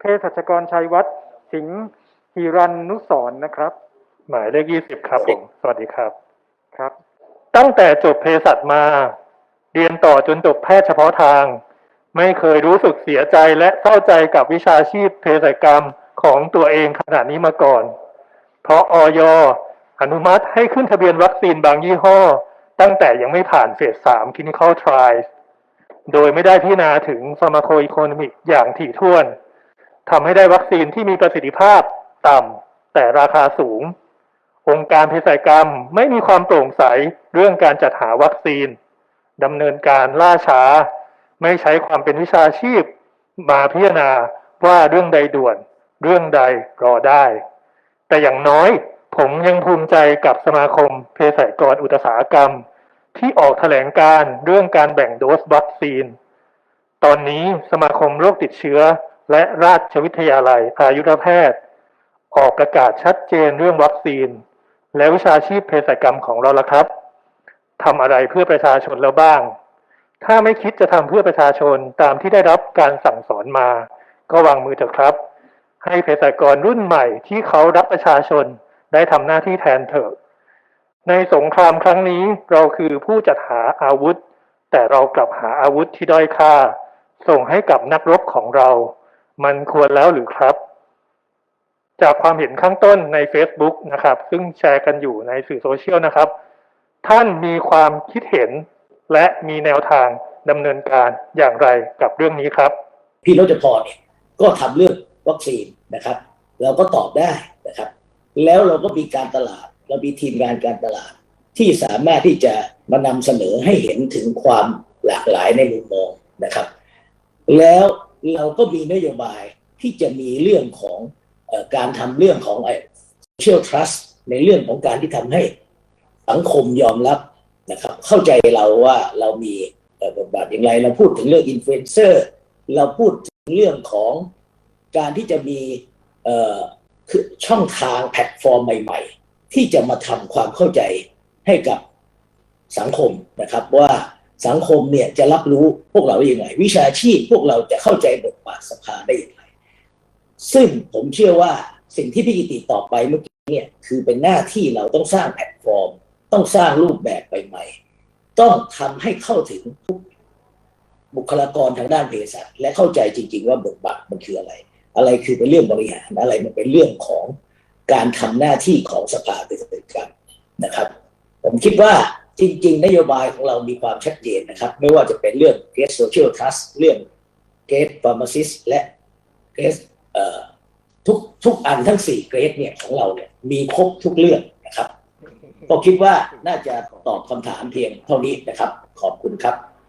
เภสัชกรชัยวัฒน์สิงห์หิรันนุสรณ์นะครับ หมายเลขยี่สิบครับผม สวัสดีครับ ครับ ตั้งแต่จบเภสัชมา เรียนต่อจนจบแพทย์เฉพาะทาง ไม่เคยรู้สึกเสียใจและเศร้าใจกับวิชาชีพเภสัชกรรมของตัวเองขนาดนี้มาก่อน เพราะออยอนุมัติให้ขึ้นทะเบียนวัคซีนบางยี่ห้อ ตั้งแต่ยังไม่ผ่านเฟสสาม clinical trials โดยไม่ได้พิจารณาถึง pharmacoeconomic อย่างถี่ถ้วน ทำให้ได้วัคซีนที่มีประสิทธิภาพต่ำแต่ราคาสูง องค์การเภสัชกรรมไม่มีความโปร่งใสเรื่องการจัดหาวัคซีนดำเนินการล่าช้า ไม่ใช้ความเป็นวิชาชีพ มาพิจารณาว่าเรื่องใดด่วน เรื่องใดรอได้ แต่อย่างน้อยผมยังภูมิใจกับสมาคมเภสัชกรอุตสาหกรรม ที่ออกแถลงการเรื่องการแบ่งโดสวัคซีน ตอนนี้สมาคมโรคติดเชื้อ และราชวิทยาลัยอายุรแพทย์ ออกประกาศชัดเจนเรื่องวัคซีน และวิชาชีพเภสัชกรรมของเราละครับทำอะไรเพื่อประชาชนแล้วบ้าง ถ้าไม่คิดจะทำเพื่อประชาชนตามที่ได้รับการสั่งสอนมา ก็วางมือเถอะครับ ให้เภสัชกรรุ่นใหม่ที่เขารักประชาชนได้ทำหน้าที่แทนเถอะ ในสงครามครั้งนี้เราคือผู้จัดหาอาวุธ แต่เรากลับหาอาวุธที่ด้อยค่า ส่งให้กับนักรบของเรา มันควรแล้วหรือครับ จากความเห็นข้างต้นใน Facebook นะครับ ซึ่งแชร์กันอยู่ในสื่อโซเชียลนะครับ ท่านมีความคิดเห็นและมีแนวทางดำเนินการอย่างไรกับเรื่องนี้ครับ พี่รจพรก็ทำเรื่องวัคซีนนะครับ เราก็ตอบได้นะครับ แล้วเราก็มีการตลาด เรามีทีมงานการตลาด ที่สามารถที่จะมานำเสนอให้เห็นถึงความหลากหลายในมุมมองนะครับ แล้ว เราก็มีนโยบายที่จะมีเรื่องของอการทำเรื่องของ social trust ในเรื่องของการที่ทำให้สังคมยอมรับนะครับ เข้าใจเราว่าเรามีบทบาทอย่างไรเราพูดถึงเรื่องอินฟลูเอนเซอร์เราพูดถึงเรื่องของการที่จะมีคือช่องทางแพลตฟอร์มใหม่ ๆ ที่จะมาทำความเข้าใจให้กับสังคมนะครับว่า สังคมเนี่ยจะรับรู้พวกเราได้ยังไง วิชาชีพพวกเราจะเข้าใจบทบาทสภาได้อย่างไร ซึ่งผมเชื่อว่าสิ่งที่พี่กิติตอบไปเมื่อกี้เนี่ยคือเป็นหน้าที่เราต้องสร้างแพลตฟอร์ม ต้องสร้างรูปแบบใหม่ๆต้องทำให้เข้าถึงทุกบุคลากรทางด้านเภสัชและเข้าใจจริง ๆ ว่าบทบาทมันคืออะไร อะไรคือเป็นเรื่องบริหารอะไรมันเป็นเรื่องของการทำหน้าที่ของสภาเภสัชกรรมนะครับ ผมคิดว่า จริง ๆ นโยบายของเรามีความชัดเจนนะครับ ไม่ว่าจะเป็นเรื่องเคสโซเชียลทัสเรื่องเคสฟาร์มาซิสและเอ่อทุกทุกอันทั้งสี่เกรดเนี่ยของเราเนี่ยมีครบทุกเรื่องนะครับ ก็คิดว่าน่าจะตอบคำถามเพียงเท่านี้นะครับ ขอบคุณครับ